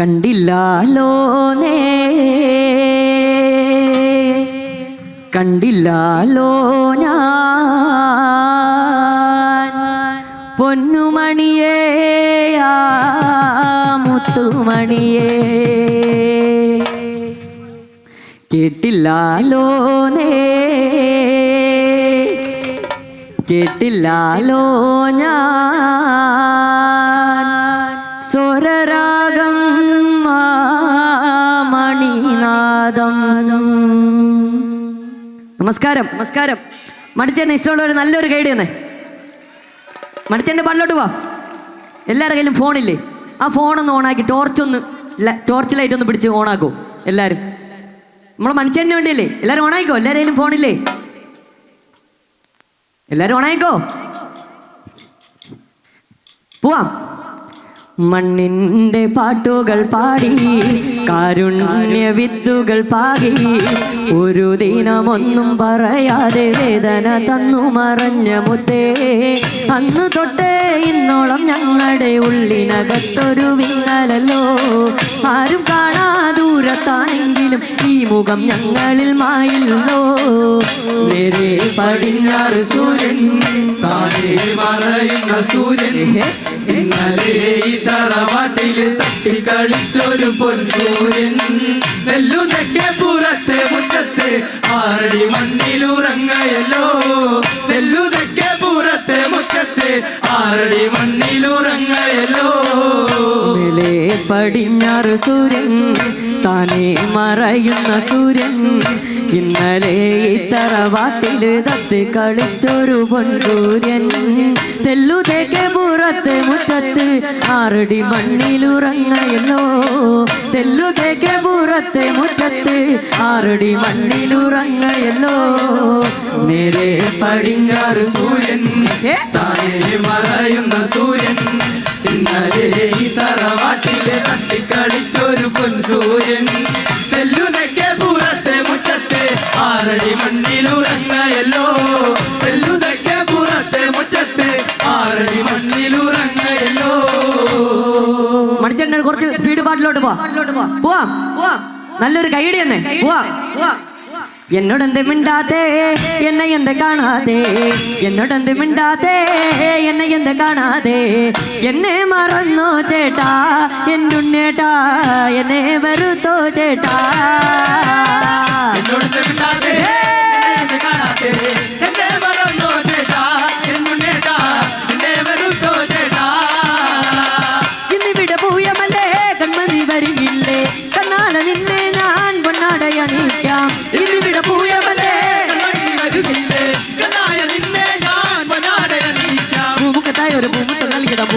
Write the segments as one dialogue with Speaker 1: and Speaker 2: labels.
Speaker 1: കണ്ടില്ലാലോ നേ. കണ്ടില്ലാലോ ഞാൻ. പൊന്നുമണിയേ മുത്തുമണിയേ. കേട്ടില്ലാലോ നേ. കേട്ടില്ലാലോ ഞാൻ. സ്വരരാഗം മണിനാദം. നമസ്കാരം നമസ്കാരം. മടിച്ചേട്ടൻ ഇഷ്ടമുള്ള ഒരു നല്ലൊരു ഗൈഡ് തന്നെ. മടിച്ചേട്ടന്റെ പാട്ടിലോട്ട് പോ എല്ലാവരുടെ കയ്യിലും ഫോണില്ലേ ആ ഫോണൊന്ന് ഓണാക്കി ടോർച്ചൊന്ന് ടോർച്ച് ലൈറ്റ് ഒന്ന് പിടിച്ച് ഓണാക്കൂ എല്ലാവരും നമ്മളെ മണിച്ചേട്ടന് വേണ്ടിയല്ലേ? എല്ലാവരും ഓണായിക്കോ എല്ലാവരുടെ കയ്യിലും ഫോണില്ലേ എല്ലാവരും ഓണായിക്കോ പോവാം. മണ്ണിന്റെ പാട്ടുകൾ പാടി കാരുണ്യ വിത്തുകൾ പാകി ഒരു ദിനമൊന്നും പറയാതെ വേദന തന്നു മറഞ്ഞ മുത്തേ. അന്ന് തൊട്ടേ ഇന്നോളം ഞങ്ങളുടെ ഉള്ളിനകത്തൊരു വിങ്ങലല്ലോ. ആരും കാണാ ദൂരത്താണെങ്കിലും ഈ മുഖം ഞങ്ങളിൽ മായില്ലോ. നേരെ പടിഞ്ഞാറ് സൂര്യൻ
Speaker 2: മറയുന്ന സൂര്യൻ ഇന്നലെ തറവാട്ടിൽ തട്ടി കളിച്ചൊരു പൊൻസൂര്യൻ. നെല്ലു തെക്കേ പുറത്തെ മുറ്റത്ത് ആറടി മണ്ണിലുറങ്ങയല്ലോ. നെല്ലു തെക്കേ പുറത്തെ മുറ്റത്ത് ആറടി മണ്ണിലുറങ്ങയല്ലോ.
Speaker 1: പടിഞ്ഞാറ് സൂര്യൻ താനേ മറയുന്ന സൂര്യൻ. ഇന്നലെ തറവാട്ടിൽ തത്ത് കളിച്ചൊരു പൊൻസൂര്യൻ. തെല്ലു തേക്കെ പുറത്ത് മുറ്റത്ത് ആറടി മണ്ണിലുറങ്ങയല്ലോ തെല്ലു തേക്കെ പുറത്ത് മുറ്റത്ത് ആറടി മണ്ണിലുറങ്ങയല്ലോ നേരെ പടിഞ്ഞാറ് സൂര്യൻ?
Speaker 2: താനേ മറയുന്ന സൂര്യൻ.
Speaker 1: പോവാം. പോവാം. പോവാം. നല്ലൊരു കൈഡി തന്നെ പോവാം. എന്നോടെന്ത് മിണ്ടാത്തേ എന്നെ എന്ത് കാണാതെ? എന്നോടെന്ത് മിണ്ടാത്തേ എന്നെ എന്ത് കാണാതെ? എന്നെ മറന്നോ ചേട്ടാ എന്റെ ഉണ്ണേട്ടാ എന്നെ വെറുത്തോ ചേട്ടാ?
Speaker 2: എന്നോട് മിണ്ടാതെ,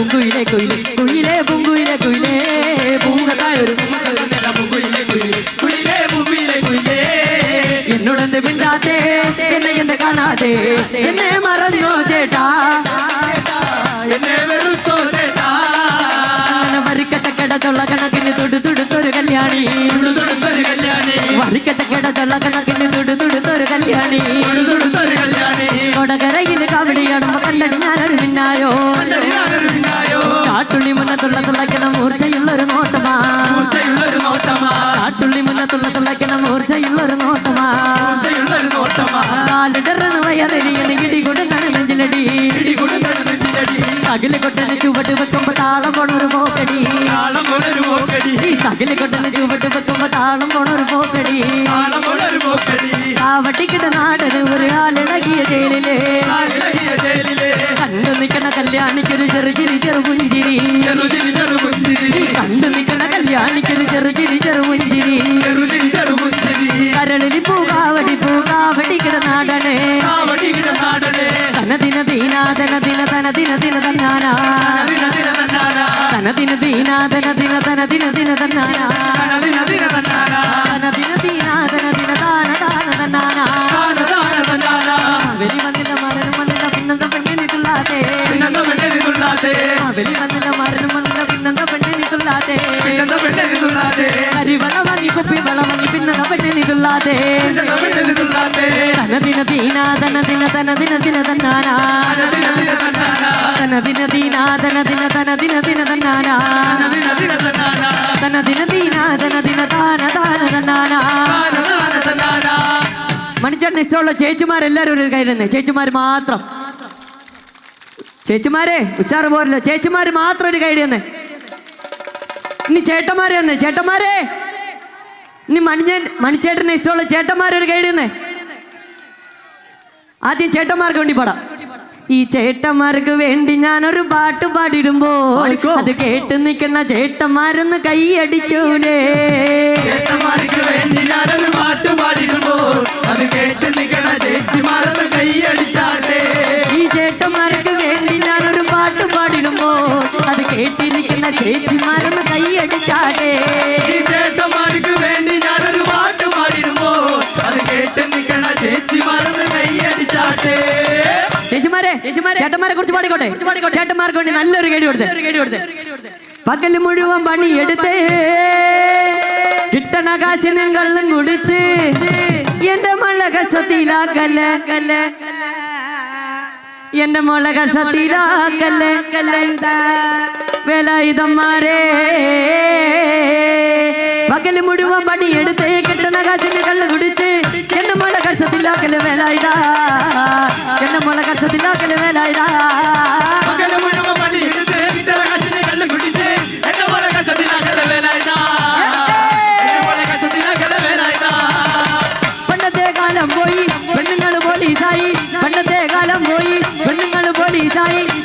Speaker 1: പൂങ്കുയിലെ കുയിലെ കുയിലെ പൂങ്കുയിലെ കുയിലേ പൂമുഖത്തായ ഒരു പൂമുത്ത നൽകിട
Speaker 2: കുയിലേ, കുയിലേ, കുയിലേ, പൂവിലേ, കുയിലേ.
Speaker 1: എന്നോടെന്ത് മിണ്ടാത്തേ എന്നെ എന്ത് കാണാതെ എന്നെ മറന്നോ ചേട്ടാ
Speaker 2: എന്നെ വെറുത്തോ ചേട്ടാ.
Speaker 1: വരിക്ക ചക്കടത്തുള്ള കണക്കിന് തുടു തുടുത്തൊരു കല്യാണി
Speaker 2: തുടുതുടുത്തൊരു കല്യാണി,
Speaker 1: വരിക്ക ചക്കടത്തുള്ള കണക്കിന് തുടു തുടുത്തൊരു കല്യാണി
Speaker 2: തുടുതുടുത്തൊരു കല്യാണി.
Speaker 1: കൊടകരയില് കവടിയാടുമ്പോ കണ്ടടി ഞാനൊരു പിന്നായോ
Speaker 2: കണ്ടടി ഞാനൊരു പിന്നായോ,
Speaker 1: കാട്ടുള്ളി മുന്നത്തുള്ള തുള്ളക്കണം ഊർജയുള്ളൊരു നോട്ടമാ.
Speaker 2: ഊർജയുള്ളൊരു നോട്ടമാ,
Speaker 1: കാട്ടുള്ളി മുന്നത്തുള്ള തുള്ളക്കണം ഊർജയുള്ളൊരു നോട്ടമാ.
Speaker 2: ഊർജയുള്ളൊരു നോട്ടമാ.
Speaker 1: കാലിടറണ് വയറെരിയണ ഇടി കൊടുക്കണം നെഞ്ചിലടി.
Speaker 2: ഇടികൊടുക്കണ നെഞ്ചിലടി,
Speaker 1: തകിൽ കൊട്ടന് ചുവട് വെക്കുമ്പോ താളം പോണൊരു പോക്കടി.
Speaker 2: താളം പോണൊരു പോക്കടി,
Speaker 1: തകിൽ കൊട്ടന് ചുവട്ട് തനദിന ദീനാദന ദിന തന ദിന ദിന തന്നാന
Speaker 2: ദിന ദിന തന്നാനാ,
Speaker 1: തനദിന ദീനാദന ദിന ധന ദിന ദിന തന്നാന
Speaker 2: ദിന ദിന തന്നാനാ,
Speaker 1: ദീനാദന ദിന താന താന തന്നാന
Speaker 2: താന താന തന്നാനാ.
Speaker 1: വെലി വന്നില്ല മരണം വന്നില്ല പിന്നെന്താ പെണ്ണിനി തുള്ളാതെ വെലി വന്നില്ല മരണം വന്നില്ല പിന്നെന്താ പെണ്ണിനി തുള്ളാതെ കരിവള വാങ്ങി കുപ്പി വള വാങ്ങി പിന്നെന്താ പെണ്ണിനി തുള്ളാതെ
Speaker 2: പെണ്ണിനി തുള്ളാത്തെ,
Speaker 1: ദിന ദിന ദിന തന ദിന ദിന
Speaker 2: ദിന ദിന ദിന
Speaker 1: തന ദിന ദീന ദിന ദിന ദിന ദിന തന്നാന
Speaker 2: ദിന ദിന
Speaker 1: ദാന ദിന ദീന ദിന തന്നാന മണിച്ചേട്ടന് ഇഷ്ടമുള്ള ചേച്ചിമാരെല്ലാവരും ഒരു കൈ തന്നെ ചേച്ചിമാർ മാത്രം. ചേച്ചിമാരെ ഉച്ചാറ് പോരല്ലോ. ചേച്ചിമാര് മാത്രം ഒരു കൈഡി തന്നെ ഇനി ചേട്ടന്മാരെ തന്നെ ചേട്ടന്മാരെ ഇനി മണിഞ്ഞ മണിച്ചേട്ടനെ ഇഷ്ടമുള്ള ചേട്ടന്മാരൊരു കൈഡി തന്നെ ആദ്യം ചേട്ടന്മാർക്ക് വേണ്ടി പാടാം. ഈ ചേട്ടന്മാർക്ക് വേണ്ടി ഞാനൊരു പാട്ട് പാടിടുമ്പോ അത് കേട്ട് നിൽക്കുന്ന ചേട്ടന്മാരൊന്ന് കൈയടിച്ചൂലേ.
Speaker 2: ചേട്ടന്മാർക്ക് വേണ്ടി ഞാനൊരു പാട്ട് പാടിടുമ്പോൾ അത് കേട്ട് നിൽക്കണ ചേച്ചിമാരത് കൈയടിച്ചാട്ടെ.
Speaker 1: ഈ ചേട്ടന്മാർക്ക് വേണ്ടി ഞാനൊരു പാട്ട് പാടിടുമ്പോ അത് കേട്ടിരിക്കുന്ന ചേച്ചിമാരൊന്ന് കൈയടിച്ചാട്ടെ. ചേച്ചിമാരെ ചേച്ചിമാരെ ചേട്ടന്മാരെ കുറിച്ച് പാടിക്കോട്ടെ ചേട്ടന്മാർക്ക് വേണ്ടി നല്ലൊരു കേടി കൊടുത്തേ പകല് മുഴുവൻ പണിയെടുത്തേ കിട്ടണ കാശിനും കള്ളും കുടിച്ച് എന്റെ മോളെ കഷ്ടത്തിലാക്കല്ലേ കല്ലേ എന്റെ മോളെ കഷ്ടത്തിലാക്കല്ലേ കല്ലേ വേലായുധന്മാരെ പകല് മുഴുവൻ പണിയെടുത്തേ കിട്ടണ കാശിന് കള്ളു കുടിച്ച് എന്റെ മോളെ കഷ്ടത്തിലാക്കല് വേലായുധ എന്റെ മോളെ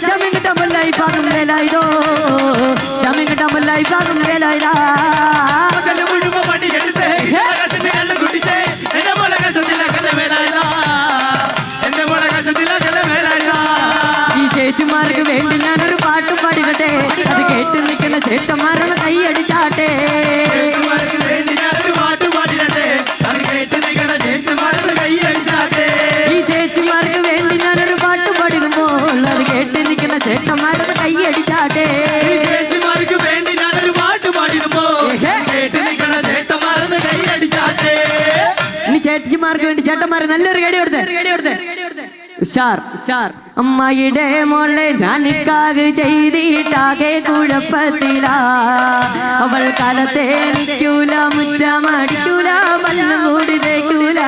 Speaker 2: ஜமிங்கிட்ட முல்லை
Speaker 1: பாகும் வேலாயுதோ ஜமிங்கிட்ட முல்லை பாகும் வேலாயுதா അത് കേട്ട് നിൽക്കുന്ന ചേട്ടന്മാരുടെ കൈയടിച്ചാട്ടെ. ഈ ചേച്ചിമാർക്ക് വേണ്ടി ഞാനൊരു പാട്ട് പാടിടുമ്പോൾ അത് കേട്ട് നിൽക്കുന്ന ചേട്ടന്മാരുടെ കൈയടിച്ചാട്ടെ
Speaker 2: ചേച്ചിമാർക്ക് വേണ്ടി ഞാനൊരു പാട്ട് പാടിടുമ്പോ
Speaker 1: ഏഹേ.
Speaker 2: കേട്ട് നിൽക്കണ ചേട്ടന്മാരത് കൈയടിച്ചാട്ടെ
Speaker 1: ഇനി ചേച്ചിമാർക്ക് വേണ്ടി ചേട്ടന്മാരെ നല്ലൊരു കടി കൊടുത്തേ അമ്മയുടെ മോളെ ഞാനിക്കാകെ ചെയ്തിട്ടാകെ കുഴപ്പത്തില. അവൾ കാലത്തെ നിൽക്കൂല മുറ്റമടിക്കൂല വല്ലം കൂടി തേക്കൂല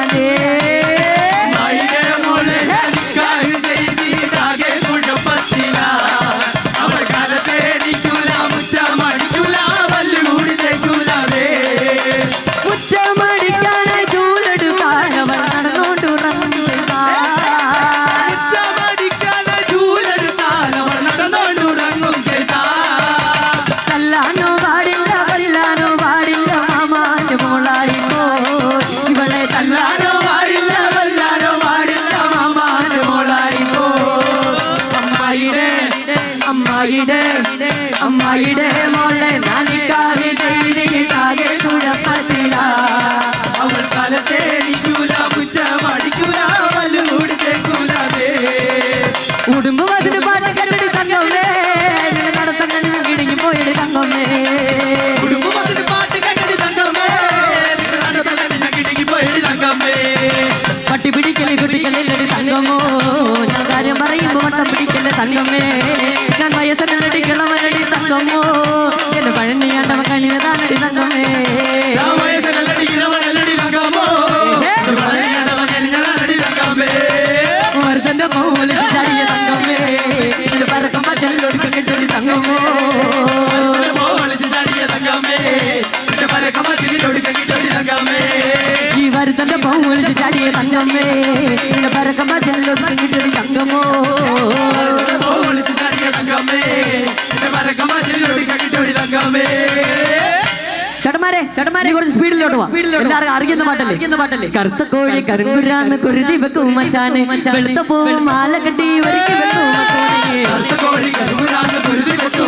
Speaker 1: ചേട്ടന്മാരെ ചേട്ടന്മാരെ കുറച്ച് സ്പീഡിലോട്ട് വാ. എല്ലാവർക്കും അറിയുന്ന പാട്ടല്ലേ? അറിയുന്ന പാട്ടല്ലേ? കറുത്ത കോഴി കരുങ്കുരാന്ന് കുരുതി വെക്കും മച്ചാന് വെളുത്ത പൂവും മാല കെട്ടി ഒരുക്കി വെക്കും മച്ചാനെ.
Speaker 2: കറുത്ത കോഴി കരുപുരാന്ന് കുരുതി വെക്കും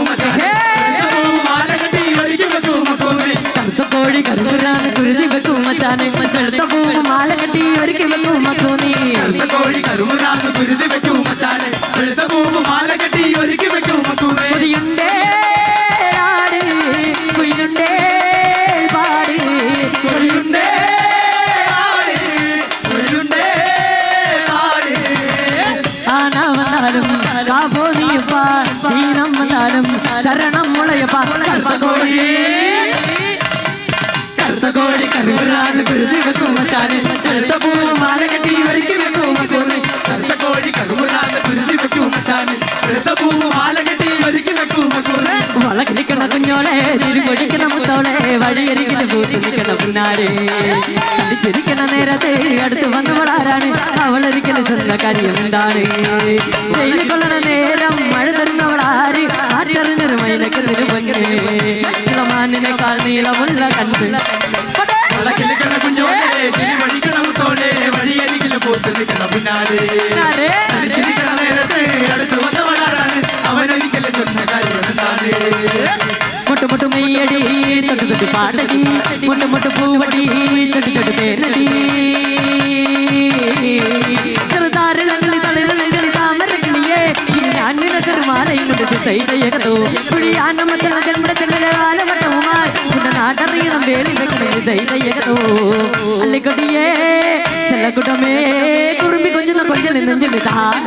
Speaker 2: മച്ചാനെ. വെളുത്ത പൂവ് മാല കെട്ടി ഒരുക്കി വെക്കും മക്കൂനെ.
Speaker 1: കറുത്ത കോഴി കുരുതി വെക്കും
Speaker 2: தானா வந்தாலும் காபோதியப்பா வீரம் வந்தாலும் சரணம் முளையப்பா. கருத்த கோழி கருத்த கோழி மாலை கட்டி
Speaker 1: வரைக்கும் வைக்கும் மச்சானு கருத்த വഴിയരികിൽ പൂത്ത് നിൽക്കണ പിന്നാരെ കണ്ടിച്ചിരിക്കണ നേരത്തെ അടുത്ത് വന്നവളാരാണ്? അവളൊരിക്കലും ചെന്ന കാര്യം എന്താണ്? കൊള്ളണ നേരം മഴ തരുന്നവളാര്? ആറ്ററിഞ്ഞൊരു മൈനക്കെതിര് പൊന്നെ ഇളമാനിനേക്കാൾ നീളമുള്ള കണ്ണ്
Speaker 2: വഴിയരികിൽ പൂത്ത് നിൽക്കണ പിന്നാലെ
Speaker 1: പിന്നാലെ.
Speaker 2: അടുത്ത് വന്നവളാരാണ്? അവനൊരിക്കലും ചൊന്ന കാര്യം എന്താണ്?
Speaker 1: மொட்டு மொட்டு மெய்யடி தொட்டு தொட்டு பாடடி மொட்டு மொட்டு பூவடி தொட்டு தொட்டு தேரடி அல்லிக்கொடியே செல்லக்குட்டமே குடும்பி கொஞ்சம் கொஞ்சம் நெஞ்சில் தான்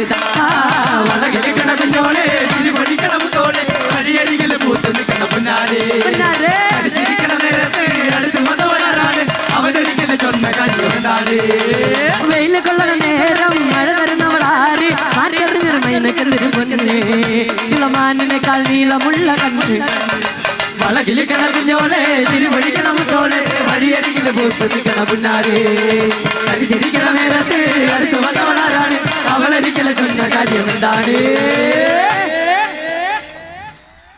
Speaker 2: வளர்கிற கணவன் தோழே திருவடி கணவன் தோழே வழியறிக പിന്നാലെ. ചിരിക്കണ നേരത്ത് അടുത്ത് വന്നവളാരാണ് അവനൊരിക്കലും ചൊന്ന എന്താണ്?
Speaker 1: വെയിൽ കൊള്ളണ നേരം മഴ വരുന്നവളാര് മാറ്ററിഞ്ഞൊരു മൈനക്കെന്തിരി പൊന്നെ. ഇളമാനിനേക്കാൾ നീളമുള്ള കണ്ണ്.
Speaker 2: വളകിൽ കിണറിഞ്ഞോളെ തിരുവടിക്കണ മുത്തോളെ വഴിയരികിൽ പൂത്ത് നിൽക്കണ പിന്നാലെ ചിരിക്കണ നേരത്ത് അടുത്ത് വന്നവളാരാണ് അവളരിക്കലെ ചൊന്ന കാര്യം എന്താണ്?